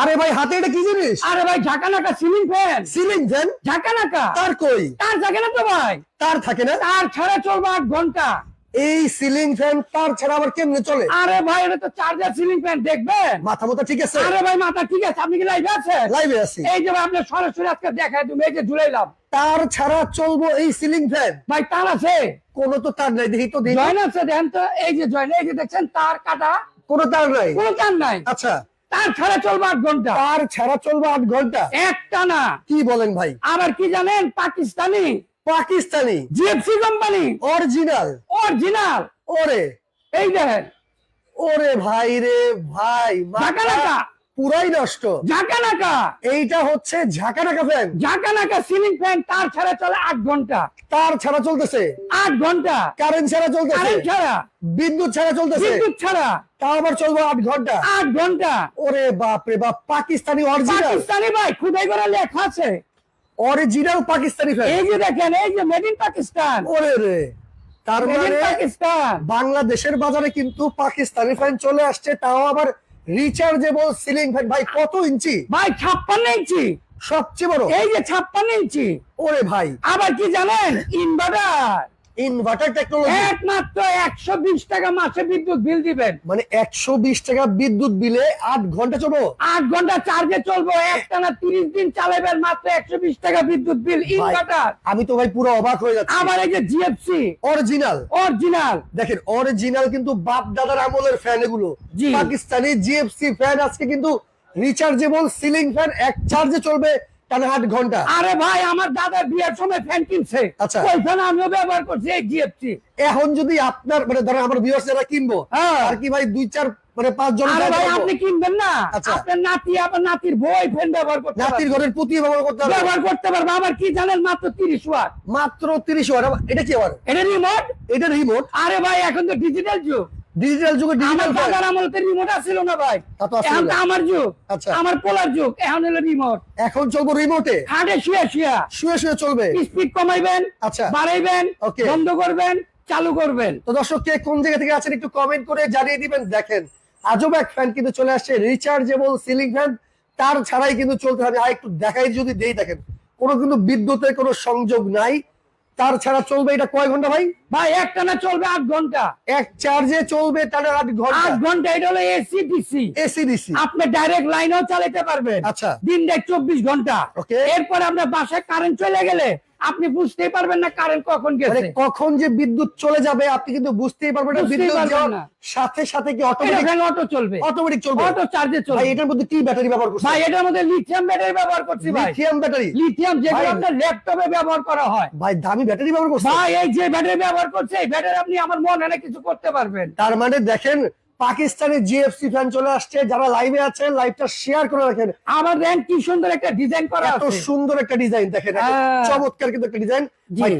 আরে ভাই হাতে এটা কি জিনিস? আরে ভাই ঝাঁকা নাকা সিলিং ফ্যান সিলিং ফ্যান ঝাঁকা নাকা তার কই? তার থাকে না তো ভাই। তার থাকে না? তার ছাড়া চলবে আট ঘণ্টা। এই সিলিং ফ্যান তার ছাড়া আবার কেমনে চলে? আরে ভাই এটা তো চার্জার সিলিং ফ্যান দেখবেন? মাথা মতো ঠিক আছে? আরে ভাই মাথা ঠিক আছে আপনি কি লাইভে আছেন? লাইভে আছি। এই যে ভাই আপনি সরাসরি আজকে দেখায় তুমি এই যে ঝুলাইলাম তার ছাড়া চলবো এই সিলিং ফ্যান ভাই তার আছে? কোনো তো তার নাই দেখি তো দেখি। জয়েন আছে দেখেন তো এই যে জয়েন এই যে দেখছেন তার কাটা। কোনো তার নাই? কোনো তার নাই। আচ্ছা। তার ছাড়া চলবে আট ঘণ্টা। তার ছাড়া চলবো আট ঘণ্টা। একটা না। কি বলেন ভাই? আবার কি জানেন? Pakistani. Pakistani. GFC company. Original. Original. ওরে। এই দেখেন। ওরে ভাই রে ভাই ঢাকা নাকা পুরাই নষ্ট। ঝাঁকা নাকা এইটা হচ্ছে ঝাঁকা নাকা ফ্যান ঝাঁকা নাকা সিলিং ফ্যান তার ছাড়া চলে আট ঘণ্টা। তার ছাড়া চলতেছে। আট ঘণ্টা। কারেন্ট ছাড়া চলতেছে। কারেন্ট ছাড়া। বিদ্যুৎ ছাড়া চলতেছে। বিদ্যুৎ ছাড়া। তাও আবার চলবো আট ঘণ্টা। আট ঘণ্টা। ওরে বাপ রে বাপ পাকিস্তানি অরিজিনাল পাকিস্তানি ভাই খুদাই করে লেখা আছে। অরিজিনাল পাকিস্তানি ফ্যান এই যে দেখেন এই যে মেড ইন পাকিস্তান। ওরে রে। তার মানে পাকিস্তান। বাংলাদেশের বাজারে কিন্তু পাকিস্তানি ফ্যান চলে আসছে তাও আবার রিচার্জেবল সিলিং ফ্যান ভাই কত ইঞ্চি? ভাই ছাপ্পান্ন ইঞ্চি। সবচেয়ে বড়। এই যে ছাপ্পান্ন ইঞ্চি। ওরে ভাই। আবার কি জানেন? ইনভার্টার ইনভার্টার টেকনোলজি একমাত্র একশো বিশ টাকা মাসে বিদ্যুৎ বিল দিবেন। মানে একশো বিশ টাকা বিদ্যুৎ বিলে আট ঘণ্টা চলবো? আট ঘণ্টা চার্জে চলবো একটানা তিরিশ দিন চালাবেন মাত্র একশো বিশ টাকা বিদ্যুৎ বিল ইনভার্টার আমি তো ভাই পুরো অবাক হয়ে যাচ্ছি। আবার এই যে জিএফসি অরিজিনাল অরিজিনাল দেখেন অরিজিনাল কিন্তু বাপ দাদার আমলের ফ্যান এগুলো। পাকিস্তানি জিএফসি ফ্যান আজকে কিন্তু রিচার্জেবল সিলিং ফ্যান এক চার্জে চলবে টানা ঘণ্টা। আরে ভাই আমার দাদা বিয়ের সময় ফ্যান কিনছে। আচ্ছা। ওই ফ্যান আমিও ব্যবহার করছি এই জিএফসি এখন যদি আপনার মানে ধরেন আমার ভিউয়ার্স যারা কিনবো হ্যাঁ। আর কি ভাই দুই চার মানে পাঁচ জন আরে ভাই আপনি কিনবেন না। আপনার নাতি আপনার নাতির বই ফ্যান ব্যবহার করতে নাতির ঘরের পুঁতি ব্যবহার করতে হবে ব্যবহার করতে পারবে আবার কি জানেন মাত্র তিরিশ ওয়াট। মাত্র তিরিশ ওয়াট এটা কি আবার? এটা রিমোট এটা রিমোট আরে ভাই এখন তো ডিজিটাল যুগ। ডিজিটাল যুগে ডিজিটাল দাদার আমলতে রিমোট আসছিল না ভাই। তা তো আসছিল এখন আমার যুগ। আচ্ছা। আমার পোলার যুগ। এখন হলো রিমোট এখন চলবো রিমোটে খাটে শুয়ে শুয়ে। শুয়ে শুয়ে চলবে? স্পিড কমাইবেন আচ্ছা। বাড়াইবেন Okay. বন্ধ করবেন চালু করবেন। তো দর্শক কে কোন জায়গা থেকে আছেন একটু কমেন্ট করে জানিয়ে দিবেন। দেখেন আজব এক ফ্যান কিন্তু চলে আসছে। রিচার্জেবল সিলিং ফ্যান তার ছাড়াই কিন্তু চলতে হবে। আর একটু দেখাই যদি দেই দেখেন কোনো কিন্তু বিদ্যুতের কোনো সংযোগ নাই। তার ছাড়া চলবে এটা কয় ঘণ্টা ভাই? ভাই একটা না চলবে আট ঘণ্টা। এক চার্জে চলবে তাহলে আট ঘণ্টা। আট ঘণ্টা এটা হলো এসি ডিসি এসি ডিসি আপনি ডাইরেক্ট লাইনও চালাতে পারবেন। আচ্ছা। দিন দেখ চব্বিশ ঘণ্টা. এরপর আপনার বাসায় কারেন্ট চলে গেলে আপনি বুঝতেই পারবেন না কারেন্ট কখন মানে গেছে কখন যে বিদ্যুৎ চলে যাবে আপনি কিন্তু বুঝতেই পারবেন না। বিদ্যুৎ সাথে সাথে কি অটোমেটিক অটো চলবে। অটোমেটিক চলবে। অটো চার্জে ভাই চলবে। এটার মধ্যে কি ব্যাটারি ব্যবহার করছে ভাই এটার মধ্যে লিথিয়াম ব্যাটারি ব্যবহার করছি ভাই। লিথিয়াম ব্যাটারি লিথিয়াম ভাই। আপনার ল্যাপটপে ব্যবহার করা হয়। ভাই দামি ব্যাটারি ব্যবহার করছে ভাই এই যে ব্যাটারি ব্যবহার করছে এই ব্যাটারি আপনি আমার মনে হয় কিছু করতে পারবেন। তার মানে দেখেন পাকিস্তানের জিএফসি ফ্যান চলে আসছে যারা লাইভে আছেন লাইভটা শেয়ার করে রাখেন আমার র্যাঙ্ক কি সুন্দর একটা ডিজাইন করা এত সুন্দর একটা ডিজাইন দেখেন হ্যাঁ। চমৎকার কিন্তু একটা ডিজাইন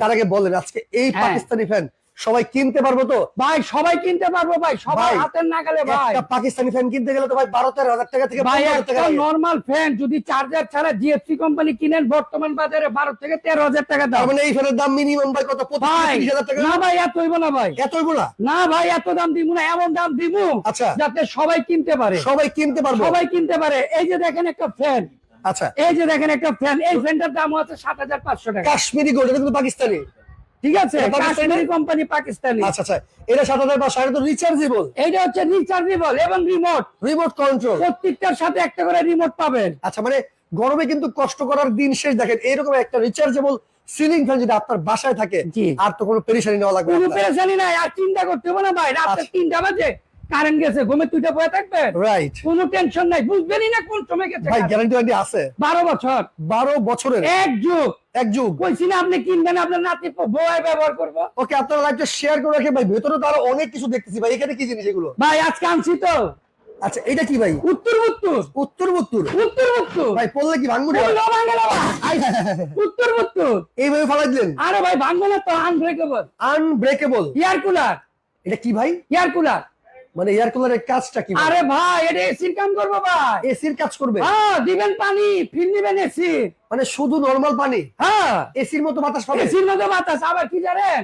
তার আগে বলেন আজকে এই হ্যাঁ। পাকিস্তানি ফ্যান সবাই কিনতে পারব তো? ভাই সবাই কিনতে পারব ভাই সবাই হাতের নাগালে ভাই। একটা পাকিস্তানি ফ্যান কিনতে গেলে তো ভাই বারো তেরো হাজার টাকা থেকে ভাই একটা। নর্মাল ফ্যান যদি চার্জার ছাড়া জিএফসি কোম্পানি কিনেন বর্তমান বাজারে বারো থেকে তেরো হাজার টাকা দাম। মানে এই ফ্যানের দাম মিনিমাম ভাই কত? পঁচিশ হাজার টাকা? না ভাই এত হইব না ভাই। এতগুলা না? না ভাই এত দাম দিব না এমন দাম দিব আচ্ছা। যাতে সবাই কিনতে পারে। সবাই কিনতে পারব। সবাই কিনতে পারে। এই যে দেখেন একটা ফ্যান আচ্ছা। এই যে দেখেন একটা ফ্যান এই ফ্যানটার দাম হচ্ছে সাত হাজার পাঁচশো টাকা। কাশ্মীরি গোল্ড এটা কিন্তু পাকিস্তানি। ঠিক আছে কাশ্মীরি কোম্পানি পাকিস্তানি। আচ্ছা আচ্ছা এটা সাত হাজার পাঁচশো এটা তো রিচার্জেবল এটা হচ্ছে রিচার্জেবল এবং রিমোট রিমোট কন্ট্রোল প্রত্যেকটার সাথে একটা করে রিমোট পাবেন। আচ্ছা মানে গরমে কিন্তু কষ্ট করার দিন শেষ। দেখেন এরকম একটা রিচার্জেবল সিলিং ফ্যান যদি আপনার বাসায় থাকে। আর তো কোনো পেরেশানি নেওয়া লাগবে কোনো পেরেশানি নাই আর চিন্তা করতে হবে না ভাই রাতে আচ্ছা। তিনটা বাজে কারেন্ট গেছে ঘুমে তুইটা বয়ে থাকবেন রাইট কোনো টেনশন নাই বুঝবেনই না কোন সময় গেছে ভাই। গ্যারান্টি ওয়ারেন্টি আছে। বারো বছর। বারো বছরের। এক যুগ। এক যুগ। কইছি না আপনি কিনবেন আপনার নাতি বয়ে ব্যবহার করব। ওকে আপনারা লাইভটা শেয়ার করে রাখেন ভাই ভেতরে তো আরও অনেক কিছু দেখতেছি ভাই এখানে কি জিনিস এগুলো? ভাই আজকে আনছি তো। আচ্ছা এটা কি ভাই? উত্তর উত্তর উত্তর উত্তর উত্তর উত্তর ভাই পড়লে কি ভাঙবো না হায় হায়। উত্তর উত্তর এইভাবে ফালাই দিলেন? আরে ভাই ভাঙবো না তো আনব্রেকেবল আনব্রেকেবল এয়ার কুলার এটা কি ভাই? এয়ার কুলার মানে এয়ার কুলারের কাজটা কি আরে ভাই এটা এসির কাম করবে ভাই। এসির কাজ করবে? হ্যাঁ দিবেন পানি ফিল দিবেন এসি মানে শুধু নরমাল পানি? হ্যাঁ। এসির মতো বাতাস পাবে? এসির মতো বাতাস আবার কি জানেন?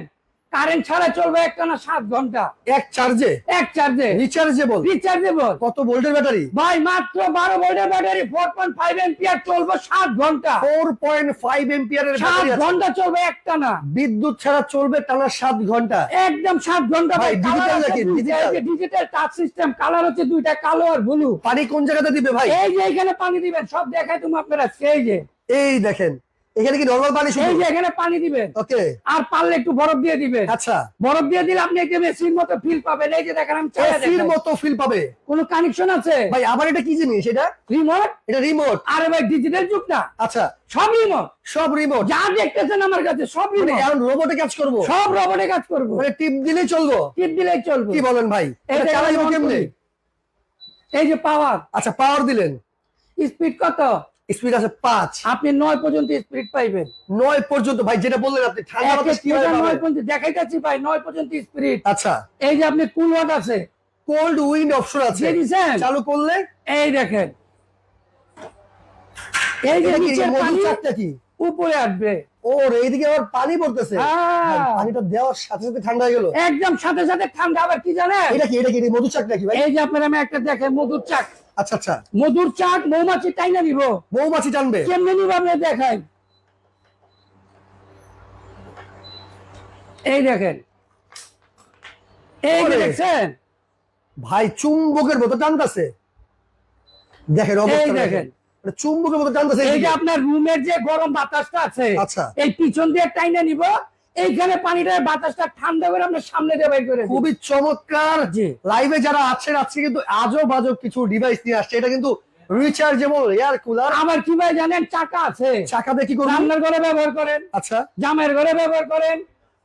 কারেন্ট ছাড়া চলবে একটানা সাত ঘণ্টা। এক চার্জে এক চার্জে রিচার্জেবল রিচার্জেবল কত ভোল্টের ব্যাটারি? ভাই মাত্র বারো ভোল্টের battery four point five ampere চলবে সাত ঘণ্টা। ফোর পয়েন্ট ফাইভ এম্পিয়ারের সাত ঘণ্টা চলবে একটানা। বিদ্যুৎ ছাড়া চলবে টানা সাত ঘণ্টা। একদম সাত ঘণ্টা। ভাই, digital? Digital touch system colour হচ্ছে দুইটা কালো আর ব্লু পানি কোন জায়গাতে দিবে ভাই? এই যে এখানে পানি দিবেন সব দেখাই তুমি আপনারা সেই যে। এই দেখেন এখানে কি নর্মাল পানি এই যে এখানে পানি দিবেন। ওকে। আর পারলে একটু বরফ দিয়ে দিবেন। আচ্ছা। বরফ দিয়ে দিলে আপনি একটা মেশিন মতো ফিল পাবেন। এই যে দেখেন আমি চালাই এসির। মতো ফিল পাবে। কোনো কানেকশন আছে? ভাই আবার এটা কি জিনিস এটা? রিমোট এটা রিমোট আরে ভাই ডিজিটাল যুগ না। আচ্ছা। সব রিমোট সব রিমোট যা দেখতেছেন আমার কাছে সব মানে রিমোট এখন রোবটে কাজ করব? সব রবটে কাজ করব। মানে টিপ দিলেই চলবো? টিপ দিলেই চলবে। কি বলেন ভাই? এটা এটা চালাইবো কেমনে? এই যে পাওয়ার আচ্ছা পাওয়ার দিলেন। স্পিড কত? স্পিড আছে পাঁচ। আপনি নয় পর্যন্ত স্পিড পাইবেন। নয় পর্যন্ত ভাই যেটা বললেন আপনি ঠান্ডা নয়? পর্যন্ত দেখাইতেছি ভাই নয় পর্যন্ত স্পিড আচ্ছা। এই যে আপনি কুল ওয়াট আছে। কোল্ড উইন্ড অপশন আছে। চালু করলে? এই দেখেন। এই যে এটা কি নিচের মধু পানি কি? উপরে আসবে। ওর এইদিকে আবার পানি পড়তেছে। পানিটা দেওয়ার সাথে সাথে ঠান্ডা হয়ে গেল। একদম সাথে সাথে ঠান্ডা আবার কি জানেন? এটা কি এটা কি মধু চাকটা কি ভাই? এই যে আপনার আমি একটা দেখেন মধুর চাক। আচ্ছা আচ্ছা। মধুর চাক মৌমাছি টাইনা নিব? মৌমাছি কেমনে নিব আপনি দেখাই? এই দেখেন। এই দেখছেন? ভাই চুম্বকের মতো টানতেছে। দেখেন এই দেখেন। এটা চুম্বকের মতো টানতেছে এই যে আপনার রুমের যে গরম বাতাসটা আছে আচ্ছা। এই পিছন দিয়ে টাইনা নিব। এইখানে পানিটা বাতাসটা ঠান্ডা করে আমরা সামনে দিয়ে বের করে খুবই চমৎকার। লাইভে যারা আছেন আজকে কিন্তু আজব আজব কিছু ডিভাইস নিয়ে আসছে। এটা কিন্তু রিচার্জেবল এয়ার কুলার আবার কি ভাই জানেন চাকা আছে। চাকা দিয়ে কি করবেন রান্নার ঘরে ব্যবহার করেন। আচ্ছা। জামের ঘরে ব্যবহার করেন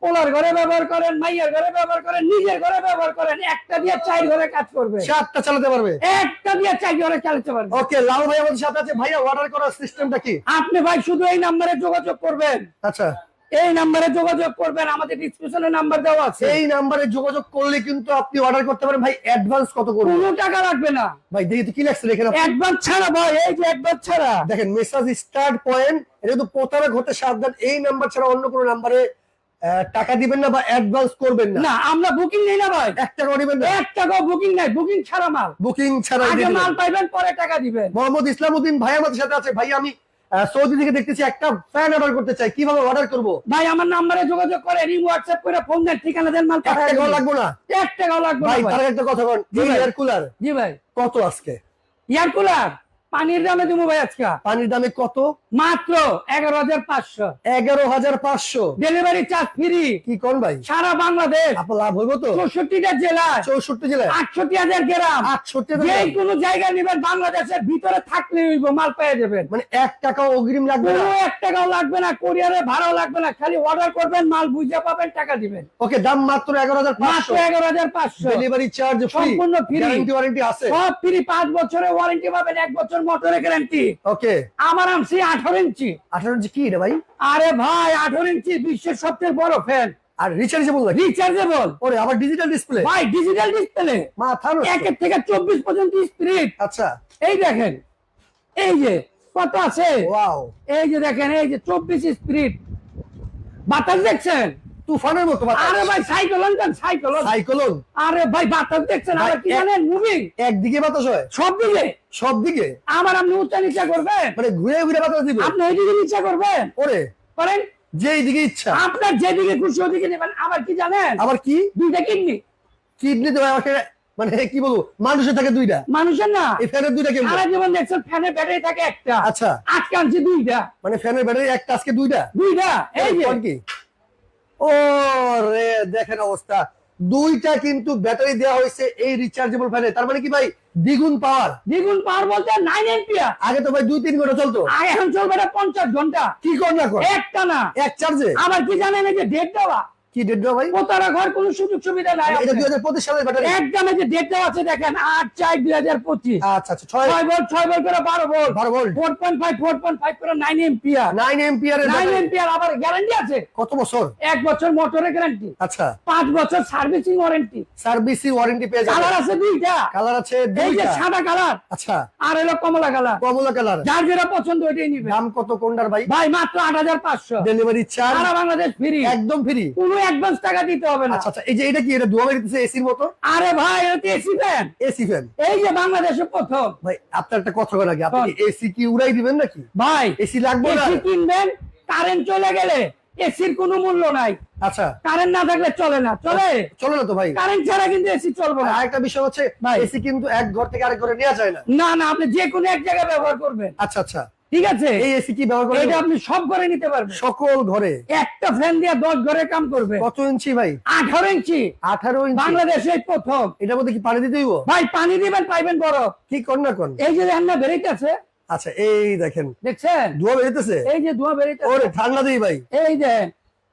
পোলার ঘরে ব্যবহার করেন মাইয়ের ঘরে ব্যবহার করেন নিজের ঘরে ব্যবহার করেন। একটা দিয়ে চার ঘরে কাজ করবে। চারটা চালাতে পারবে। একটা দিয়ে চার ঘরে চালাতে পারবে। ওকে লাল ভাই আমাদের সাথে আছে। ভাইয়া অর্ডার করার সিস্টেমটা কি? আপনি ভাই শুধু এই নাম্বারে যোগাযোগ করবেন। আচ্ছা। এই নাম্বারে যোগাযোগ করবেন আমাদের ডিসক্রিপশনে নাম্বার দেওয়া আছে। এই নাম্বারে যোগাযোগ করলে কিন্তু আপনি অর্ডার করতে পারেন। ভাই অ্যাডভান্স কত করবেন কোনো টাকা লাগবে না। ভাই দেখি তো কি লাগছে দেখেন। অ্যাডভান্স ছাড়া ভাই এই যে অ্যাডভান্স ছাড়া। দেখেন মেসাজ স্টার্ট পয়েন্ট এটা কিন্তু প্রতারক হতে সাবধান এই নাম্বার ছাড়া অন্য কোনো নাম্বারে টাকা দিবেন না বা অ্যাডভান্স করবেন না। না আমরা বুকিং নেই না ভাই। এক টাকা দিবেন না? এক টাকাও বুকিং নাই। বুকিং ছাড়া মাল। বুকিং ছাড়া আগে মাল পাইবেন পরে টাকা দিবেন। মোহাম্মদ ইসলামউদ্দিন ভাই আমাদের সাথে আছে। ভাই আমি সৌদি থেকে দেখতেছি একটা ফ্যান অর্ডার করতে চাই। কীভাবে অর্ডার করব? ভাই আমার নাম্বারে যোগাযোগ করে রিং হোয়াটসঅ্যাপ করে ফোন দেন ঠিকানা দেন মাল পাঠায় টাকাও লাগবে না? এক টাকা লাগবে না ভাই। তার একটা কথা বল জি ভাই। এয়ার কুলার জি ভাই। কত আজকে? এয়ার কুলার পানির দামে দেবো ভাই আজকে। পানির দামে কত? মাত্র এগারো হাজার পাঁচশো। এগারো হাজার পাঁচশো। ডেলিভারি চার্জ ফ্রি কি কোন ভাই? সারা বাংলাদেশ। আপনার লাভ হইব তো? চৌষট্টিটা জেলায় চৌষট্টি জেলায় আটষট্টি হাজার গ্রাম। আটষট্টি যে কোনো জায়গায় নিবেন বাংলাদেশের ভিতরে থাকলে হইব মাল পেয়ে যাবেন। মানে এক টাকাও অগ্রিম লাগবে না? এক টাকাও লাগবে না কোরিয়ারে ভাড়াও লাগবে না খালি অর্ডার করবেন মাল বুঝে পাবেন টাকা দিবেন। ওকে দাম মাত্র এগারো হাজার পাঁচশো। এগারো হাজার পাঁচশো। ডেলিভারি চার্জ সম্পূর্ণ ফ্রি ওয়ারেন্টি আছে? সব ফ্রি পাঁচ বছরের ওয়ারেন্টি পাবেন এক বছর মোটরের গ্যারান্টি ওকে আমার আনছি আঠারো ইঞ্চি। আঠারো ইঞ্চি কি রে ভাই? আরে ভাই আঠারো ইঞ্চি বিশ্বের সবচেয়ে বড় ফ্যান আর রিচার্জেবল রিচার্জেবল ওরে আবার ডিজিটাল ডিসপ্লে ভাই ডিজিটাল ডিসপ্লে মাথা। একের থেকে চব্বিশ পর্যন্ত স্পিড আচ্ছা। এই দেখেন এই যে কত আছে? ওয়াও এই যে দেখেন এই যে চব্বিশ স্পিড বাতাস দেখছেন? তুফানের মতো আরে ভাই সাইকেলন দেন সাইকেলন সাইক্লোন আরে ভাই বাতাস দেখছেন? কি জানেন মুভিং? একদিকে বাতাস হয়। সব দিকে? সব দিকে। আমার আপনি উচ্চা নিচা করবেন? মানে ঘুরে ঘুরে বাতাস দিবে। আপনি নিচা করবেন? ওরে। করেন। ইচ্ছা। আপনার যেদিকে খুশি ওদিকে নেবেন। আবার কি জানেন? আবার কি? দুইটা কিডনি। কিডনি তো আমাকে মানে কি বলব মানুষের থাকে দুইটা। মানুষের না? এই ফ্যানের দুইটা কেমন? সারা জীবন দেখছেন ফ্যানের ব্যাটারি থাকে একটা। আচ্ছা। আটকে আনছি দুইটা। মানে ফ্যানের ব্যাটারি একটা আজকে দুইটা? দুইটা? এই যে। কি? ও রে দেখেন অবস্থা। দুইটা কিন্তু ব্যাটারি দেওয়া হয়েছে এই রিচার্জেবল ফ্যানে তার মানে কি ভাই? দ্বিগুণ পাওয়ার দ্বিগুণ পাওয়ার বলতে নাইন এম্পিয়ার আগে তো ভাই দুই তিন ঘণ্টা চলতো। এখন চলবে পঞ্চাশ ঘণ্টা। কি করবে একটা না। এক চার্জে আবার কি জানেন যে ডেট দেওয়া? কি ডেট দেওয়া ভাই? পোতারা ঘর কোনো সুযোগ সুবিধা নাই এটা দুই হাজার পঁচিশ সালের ব্যাটারি একদম যে ডেট দেওয়া আছে দেখেন আট চার দুই হাজার পঁচিশ। আচ্ছা আচ্ছা ভোল্ট ভোল্ট করে ভোল্ট ভোল্ট আবার গ্যারান্টি আছে? কত বছর? এক বছর মোটরের গ্যারান্টি আচ্ছা। বছর সার্ভিসিং ওয়ারেন্টি সার্ভিসিং ওয়ারেন্টি পেয়ে কালার আছে দুইটা। কালার আছে এই যে সাদা কালার আচ্ছা। আর হলো কমলা কালার কমলা কালার যার যেটা পছন্দ ওইটাই নিবে দাম কত কোনটার ভাই? ভাই মাত্র আট হাজার পাঁচশো। ডেলিভারি চার্জ সারা বাংলাদেশ ফ্রি একদম ফ্রি কোনো অ্যাডভান্স টাকা দিতে হবে না। আচ্ছা আচ্ছা এই যে এটা কি এটা বেরিতেছে এসির মতো? আরে ভাই এটা এসি ফ্যান এসি ফ্যান এই যে বাংলাদেশে প্রথম। ভাই আপনার একটা কথা বলার আগে আপনি এসি কি উড়াই দিবেন নাকি? ভাই এসি লাগবে না? এসি কিনবেন কারেন্ট চলে গেলে এসির কোনো মূল্য নাই। আচ্ছা। কারেন্ট না থাকলে চলে না চলে? চলো না তো ভাই। কারেন্ট ছাড়া কিন্তু এসি চলবে না। আরেকটা বিষয় হচ্ছে। এসি কিন্তু এক ঘর থেকে আরেক ঘরে নেওয়া যায় না। না না আপনি যে কোনো এক জায়গায় ব্যবহার করবেন। আচ্ছা আচ্ছা। ঠিক আছে? এই এসি কি ব্যবহার এটা আপনি সব ঘরে নিতে পারবেন। সকল ঘরে? একটা ফ্যান দিয়ে দশ ঘরে কাম করবে। কত ইঞ্চি ভাই? আঠারো ইঞ্চি। আঠারো ইঞ্চি। বাংলাদেশে প্রথম। মধ্যে কি পানি ভাই পানি দিবেন পাইবেন বরফ কি না কোন এই যে রান্না বেরিতেছে আচ্ছা এই দেখেন। দেখছেন? ধোয়া বেরিতেছে এই যে ধোঁয়া বেরিতেছে ওরে ঠান্ডা দিই ভাই। এই যে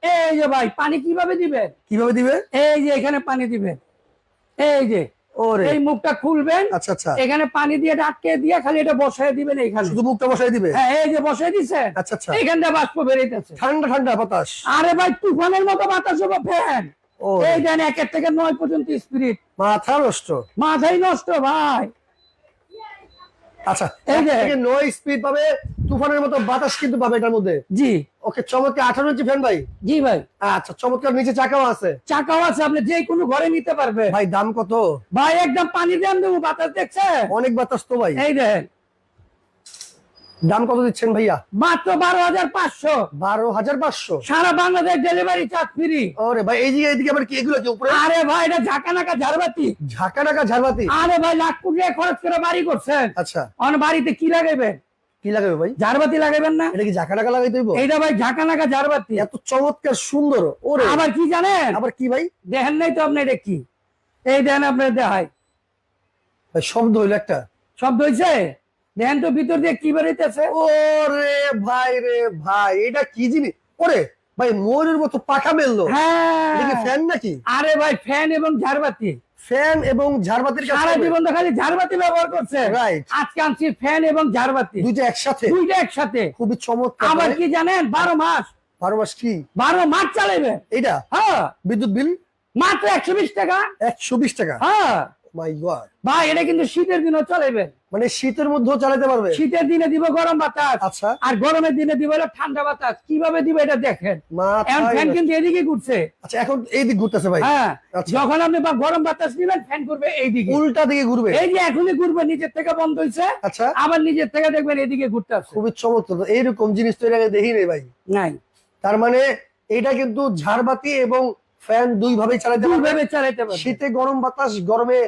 এই যে ভাই পানি কীভাবে দিবেন? কীভাবে দিবে? এই যে এখানে পানি দিবেন। এই যে এই মুখটা খুলবেন আচ্ছা আচ্ছা। এখানে পানি দিয়ে আটকে দিয়ে খালি এটা বসায় দিবেন এখানে শুধু মুখটা বসাই দিবে? হ্যাঁ এই যে বসায় দিছেন আচ্ছা আচ্ছা। এইখান দিয়ে বাষ্প বেরিতেছে ঠান্ডা ঠান্ডা বাতাস। আরে ভাই তুফানের মতো বাতাস হবে ফ্যান। ও এই দেন একের থেকে নয় পর্যন্ত স্পিরিট মাথা নষ্ট। মাথাই নষ্ট ভাই। আচ্ছা এই যে- নয় স্পিড পাবে তুফানের মতো বাতাস কিন্তু পাবে এটার মধ্যে। জি। ওকে চমৎকার। আঠারো ইঞ্চি ফ্যান ভাই। জি ভাই। আচ্ছা চমৎকার নিচে চাকাও আছে। চাকাও আছে আপনি যে কোনো ঘরে নিতে পারবে। ভাই দাম কত? ভাই একদম পানি দিয়ে দেবো বাতাস দেখছে? অনেক বাতাস তো ভাই। এই দেন দাম কত দিচ্ছেন ভাইয়া? মাত্র বারো হাজার পাঁচশো। বারো হাজার পাঁচশো? সারা বাংলাদেশ ডেলিভারি চার্জ ফ্রি ওরে ভাই এই যে এইদিকে আবার কি এগুলো কি উপরে? আরে ভাই এটা ঝাঁকা নাকা ঝাড়বাতি। ঝাঁকা নাকা ঝাড়বাতি? আরে ভাই লাখ কোটি খরচ করে বাড়ি করছেন। আচ্ছা। অন বাড়িতে কি লাগাইবেন? কি লাগাবে ভাই? লাগাইবেন না? এটা কি ঝাঁকা লাগাই দেবো ভাই ঝাঁকা নাকা এত চমৎকার সুন্দর ওরে। আবার কি জানেন? আবার কি ভাই? দেখেন নাই তো আপনি এটা কি? এই আপনার দেখায়। ভাই শব্দ হইল একটা। শব্দ হয়েছে দেখেন তো ভিতর দিয়ে কি বেরোইতেছে। ওরে ভাই রে ভাই এটা কি জিনিস? ওরে ভাই ময়ূরের মতো পাখা মেললো। এটা কি হ্যাঁ ফ্যান নাকি? আরে ভাই ফ্যান এবং ঝাড়বাতি ফ্যান এবং ঝাড়বাতির সারা জীবন তো খালি ঝাড়বাতি ব্যবহার করছে। রাইট আজকে আনছি ফ্যান এবং ঝাড়বাতি। দুইটা একসাথে। দুইটা একসাথে। খুবই চমৎকার। আবার কি জানেন? বারো মাস। বারো মাস কি? বারো মাস চালাইবে এটা হ্যাঁ। বিদ্যুৎ বিল? মাত্র একশো বিশ টাকা। একশো বিশ টাকা। হ্যাঁ। মাই গড ভাই এটা কিন্তু শীতের দিনও চলাইবে। মানে শীতের মধ্যেও চালাতে পারবে? শীতের দিনে দিব গরম বাতাস আচ্ছা। আর গরমের দিনে দিব হলো ঠান্ডা বাতাস। কীভাবে দিব এটা দেখেন? এখন ফ্যান কিন্তু এদিকে ঘুরছে। আচ্ছা এখন এই দিক ঘুরতেছে ভাই। হ্যাঁ আচ্ছা। যখন আপনি বা গরম বাতাস নিবেন ফ্যান করবে এইদিকে। উল্টা দিকে ঘুরবে। এই যে এখনই ঘুরবে নিচের থেকে বন্ধ আচ্ছা। আবার নিচের থেকে দেখবেন এদিকে ঘুরতে আসছে। খুবই চমৎকার। এইরকম জিনিস তো এর আগে দেখি নেই ভাই। নাই। তার মানে এটা কিন্তু ঝাড়বাতি এবং ফ্যান দুই ভাবে চালাতে পারবে। শীতে গরম বাতাস গরমে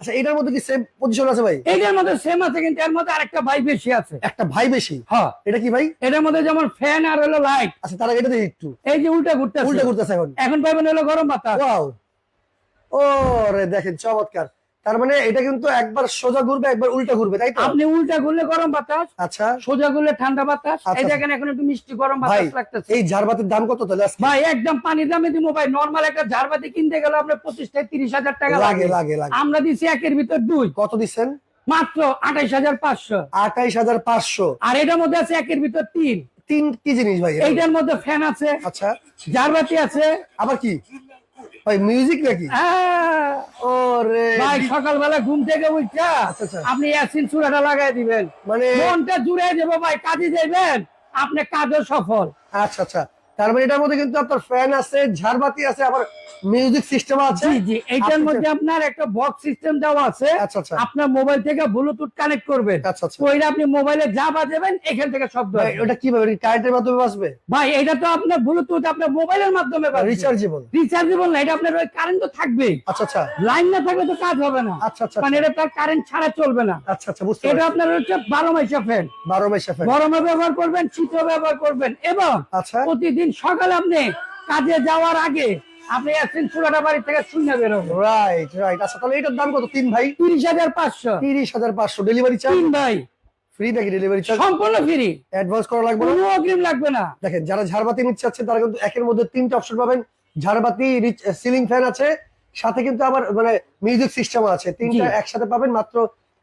আচ্ছা এটার মধ্যে কি সেম পজিশন আছে ভাই? এইটার মধ্যে সেম আছে কিন্তু এর মধ্যে আরেকটা ভাই বেশি আছে। একটা ভাই বেশি? হ্যাঁ। এটা কি ভাই? এটার মধ্যে যেমন ফ্যান আর হলো লাইট আচ্ছা তারা এটা দেখি একটু। এই যে উল্টা ঘুরতে উল্টা ঘুরতেছে এখন। এখন পাইবেন হলো গরম বাতাস। ও রে দেখেন চমৎকার। তার মানে এটা কিন্তু একবার সোজা ঘুরবে একবার উল্টা ঘুরবে তাই তো? আপনি উল্টা ঘুরলে গরম বাতাস আচ্ছা। সোজা ঘুরলে ঠান্ডা বাতাস। আচ্ছা। এই দেখেন এখন একটু মিষ্টি গরম বাতাস লাগতেছে। এই ঝাড়বাতির দাম কত তাহলে? ভাই একদম পানির দামে দিব ভাই। নর্মাল একটা ঝাড়বাতি কিনতে গেলে আপনার পঁচিশ থেকে তিরিশ হাজার টাকা লাগে লাগে। লাগে লাগে। আমরা দিছি একের ভিতর দুই। কত দিচ্ছেন? মাত্র আঠাইশ হাজার পাঁচশো। আঠাইশ হাজার পাঁচশো। আর এটার মধ্যে আছে একের ভিতর তিন। তিন কি জিনিস ভাই? এইটার মধ্যে ফ্যান আছে আচ্ছা। ঝাড়বাতি আছে। আবার কি? ভাই মিউজিক নাকি? আহ, ও রে ভাই সকালবেলা ঘুম থেকে উঠা। আচ্ছা, আচ্ছা। আপনি অ্যাসিন চূড়াটা লাগাই দিবেন। মানে মনটা জুড়ে যাব ভাই কাজে যাবেন আপনি কাজও সফল। আচ্ছা আচ্ছা। তার মানে এটার মধ্যে কিন্তু আপনার ফ্যান আছে ঝাড়বাতি আছে আবার মিউজিক সিস্টেম আছে। জি জি এইটার মধ্যে আপনার একটা বক্স সিস্টেম দেওয়া আছে। আচ্ছা আচ্ছা। আপনার মোবাইল থেকে ব্লুটুথ কানেক্ট করবেন। আচ্ছা আচ্ছা। ওইটা আপনি মোবাইলে যা বাজাবেন এখান থেকে শব্দ ওটা কীভাবে কারেন্টের মাধ্যমে বাঁচবে ভাই এটা তো আপনার ব্লুটুথ আপনার মোবাইলের মাধ্যমে রিচার্জেবল রিচার্জেবল না এটা আপনার ওই কারেন্ট তো থাকবেই। আচ্ছা আচ্ছা। লাইন না থাকলে তো কাজ হবে না। আচ্ছা আচ্ছা মানে এটা তার কারেন্ট ছাড়া চলবে না। আচ্ছা আচ্ছা বুঝতে এটা আপনার হচ্ছে বারো মাইশা ফ্যান বারো মাসে ফ্যান গরমে ব্যবহার করবেন শীতে ব্যবহার করবেন। এবং আচ্ছা। প্রতিদিন সকালে আপনি কাজে যাওয়ার আগে আপনি চুলাটা বাড়ি থেকে শুনে বেরোবেন রাইট রাইট আচ্ছা তাহলে এটার দাম কত? তিন ভাই? তিরিশ হাজার পাঁচশো। তিরিশ হাজার পাঁচশো। ডেলিভারি চার্জ তিন ভাই। ফ্রি নাকি ডেলিভারি চার্জ সম্পূর্ণ ফ্রি অ্যাডভান্স করা লাগবে না? কোনো অগ্রিম লাগবে না। দেখেন যারা ঝাড়বাতি তারা কিন্তু একের মধ্যে তিনটা অপশন পাবেন। ঝাড়বাতি সিলিং ফ্যান আছে সাথে কিন্তু আবার মানে মিউজিক সিস্টেম আছে। তিনটা একসাথে পাবেন মাত্র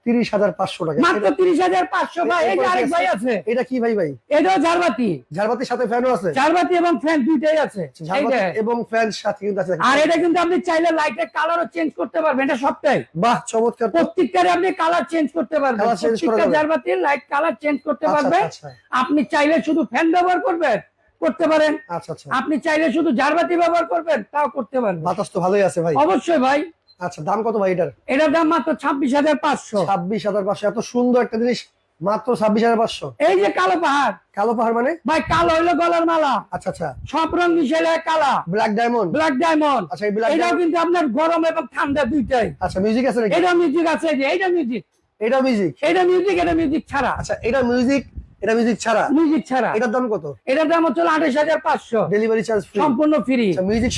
তিরিশ হাজার পাঁচশো টাকা। মাত্র তিরিশ হাজার পাঁচশো ভাই এই যে আরেক ভাই আছে। এটা কি ভাই ভাই? এটাও ঝাড়বাতি। ঝাড়বাতির সাথে ফ্যানও আছে। ঝাড়বাতি এবং ফ্যান দুইটাই আছে। এই ঝাড়বাতি যে। এবং ফ্যান সাথে কিন্তু আছে। আর এটা কিন্তু আপনি চাইলে লাইটের কালারও চেঞ্জ করতে পারবেন এটা সবটাই। বাহ চমৎকার। তো। প্রত্যেকটারে আপনি কালার চেঞ্জ করতে পারবেন। প্রত্যেকটা ঝাড়বাতির লাইট কালার চেঞ্জ করতে আচ্ছা, পারবেন। আচ্ছা, আচ্ছা। আপনি চাইলে শুধু ফ্যান ব্যবহার করবেন করতে পারেন। আচ্ছা আচ্ছা। আপনি চাইলে শুধু ঝাড়বাতি ব্যবহার করবেন তাও করতে পারবেন। বাতাস তো ভালোই আছে ভাই। অবশ্যই ভাই। আচ্ছা দাম কত ভাই এটার? এটার দাম মাত্র ছাব্বিশ হাজার পাঁচশো। ছাব্বিশ হাজার পাঁচশো এত সুন্দর একটা জিনিস মাত্র ছাব্বিশ হাজার পাঁচশো। এই যে কালো পাহাড়। কালো পাহাড় মানে? ভাই কালো হইল গলার মালা। আচ্ছা আচ্ছা। সব রং মিশাইলে কালা। ব্ল্যাক ডায়মন্ড ব্ল্যাক ডায়মন্ড আচ্ছা এই ব্ল্যাক এটাও কিন্তু আপনার গরম এবং ঠান্ডা দুইটাই। আচ্ছা মিউজিক আছে নাকি? এটা মিউজিক আছে যে এটা মিউজিক এটা মিউজিক এটা মিউজিক এটা মিউজিক ছাড়া। আচ্ছা এটা মিউজিক এটা মিউজিক ছাড়া? মিউজিক ছাড়া। এটার দাম কত? এটার দাম হচ্ছে আঠাশ হাজার পাঁচশো। ডেলিভারি চার্জ সম্পূর্ণ ফ্রি আচ্ছা মিউজিক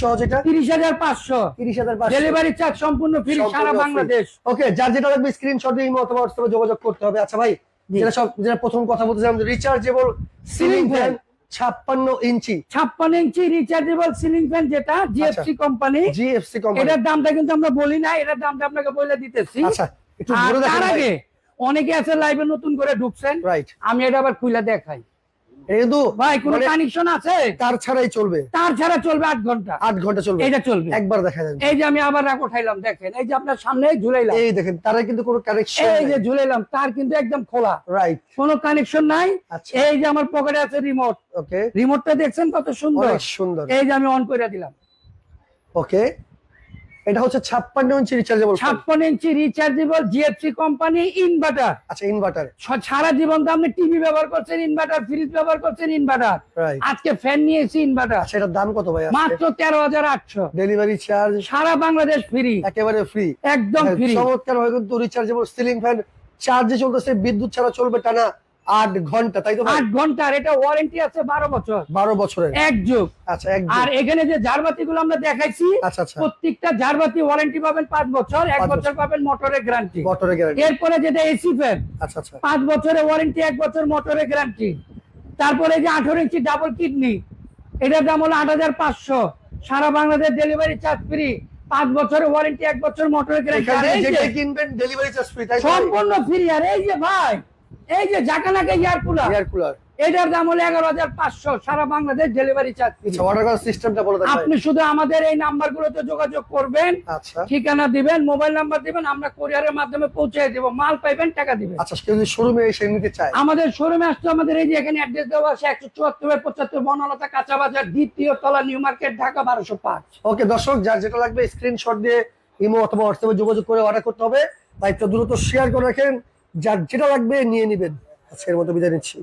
তিরিশ হাজার পাঁচশো। তিরিশ হাজার ডেলিভারি চার্জ সম্পূর্ণ ফ্রি সারা বাংলাদেশ। ওকে যার যেটা লাগবে স্ক্রিনশট দিয়ে অথবা হোয়াটসঅ্যাপে যোগাযোগ করতে হবে। আচ্ছা ভাই যেটা সব যেটা প্রথম কথা বলতেছিলাম রিচার্জেবল সিলিং ফ্যান ছাপ্পান্ন ইঞ্চি। ছাপ্পান্ন ইঞ্চি রিচার্জেবল সিলিং ফ্যান যেটা জিএফসি কোম্পানি জিএফসি কোম্পানি এটার দামটা কিন্তু আমরা বলি না এটার দামটা আপনাকে বলে দিতেছি। আচ্ছা একটু তার আগে অনেকে আছে লাইভে নতুন করে ঢুকছেন। রাইট আমি এটা আবার খুলে দেখাই। কিন্তু ভাই কোনো মানে কানেকশন আছে? তার ছাড়াই চলবে। তার ছাড়া চলবে ঘণ্টা। আট ঘণ্টা চলবে। এটা চলবে। একবার দেখা যাবে। এই যে আমি আবার রাখ উঠাইলাম দেখেন এই যে আপনার সামনে ঝুলাইলাম। এই দেখেন তারা কিন্তু কোনো কানেকশন এই যে ঝুলাইলাম তার কিন্তু একদম খোলা। রাইট কোনো কানেকশন নাই। আচ্ছা। এই যে আমার পকেটে আছে রিমোট ওকে রিমোটটা দেখছেন কত সুন্দর? সুন্দর। এই যে আমি অন করে দিলাম। ওকে এটা হচ্ছে ছাপ্পান্ন ইঞ্চি রিচার্জেবল ছাপ্পান্ন inch rechargeable GFC company inverter আচ্ছা ইনভার্টার সারা জীবন তো আপনি টিভি ব্যবহার করছেন ইনভার্টার ফ্রিজ ব্যবহার করছেন ইনভার্টার আজকে ফ্যান নিয়েছি ইনভার্টার সেটার দাম কত ভাই মাত্র তেরো হাজার আটশো। ডেলিভারি চার্জ সারা বাংলাদেশ ফ্রি একেবারে ফ্রি একদম ফ্রি চমৎকার হয় কিন্তু রিচার্জেবল সিলিং ফ্যান চার্জে চলতেছে বিদ্যুৎ ছাড়া চলবে টানা আট ঘণ্টা তাই তো আট ঘণ্টার এটা ওয়ারেন্টি আছে বারো বছর। বারো বছরের। এক যুগ। আচ্ছা আর এখানে যে ঝাড়বাতি গুলো আমরা দেখাইছি আচ্ছা আচ্ছা। প্রত্যেকটা ঝাড়বাতি ওয়ারেন্টি পাবেন পাঁচ বছর এক বছর পাবেন মোটরের গ্যারান্টি মোটরের গ্যারান্টি এরপরে যেটা এসি ফ্যান আচ্ছা আচ্ছা। পাঁচ বছরের ওয়ারেন্টি এক বছর মোটরের গ্যারান্টি তারপরে যে আঠারো ইঞ্চি ডাবল কিডনি এটার দাম হলো আট হাজার পাঁচশো। সারা বাংলাদেশ ডেলিভারি চার্জ ফ্রি পাঁচ বছরের ওয়ারেন্টি এক বছর মোটরের গ্যারান্টি কিনবেন ডেলিভারি চার্জ ফ্রি সম্পূর্ণ ফ্রি আর এই যে ভাই এই যে জাকানাকে এয়ার কুলার। Air cooler. এটার দাম হলো এগারো হাজার পাঁচশো সারা বাংলাদেশ ডেলিভারি চার্জ সিস্টেমটা বলে আপনি শুধু আমাদের এই নাম্বার গুলোতে যোগাযোগ করবেন আচ্ছা। ঠিকানা দিবেন মোবাইল নাম্বার দিবেন আমরা কোরিয়ারের মাধ্যমে পৌঁছে দেবো মাল পাইবেন টাকা দিবেন। আচ্ছা যদি শোরুমে এসে নিতে চায়। আমাদের শোরুমে আসলে আমাদের এই যে এখানে অ্যাড্রেস দেওয়া আছে একশো চুয়াত্তর পঁচাত্তর বনলতা কাঁচা বাজার দ্বিতীয় তলা নিউ মার্কেট ঢাকা বারোশো পাঁচ। ওকে দর্শক যার যেটা লাগবে স্ক্রিনশট দিয়ে ইমো অথবা হোয়াটসঅ্যাপে যোগাযোগ করে অর্ডার করতে হবে। তাই দ্রুত শেয়ার করে রাখেন। যার যেটা লাগবে নিয়ে নেবেন। আজকের মতো বিদায় নিচ্ছি।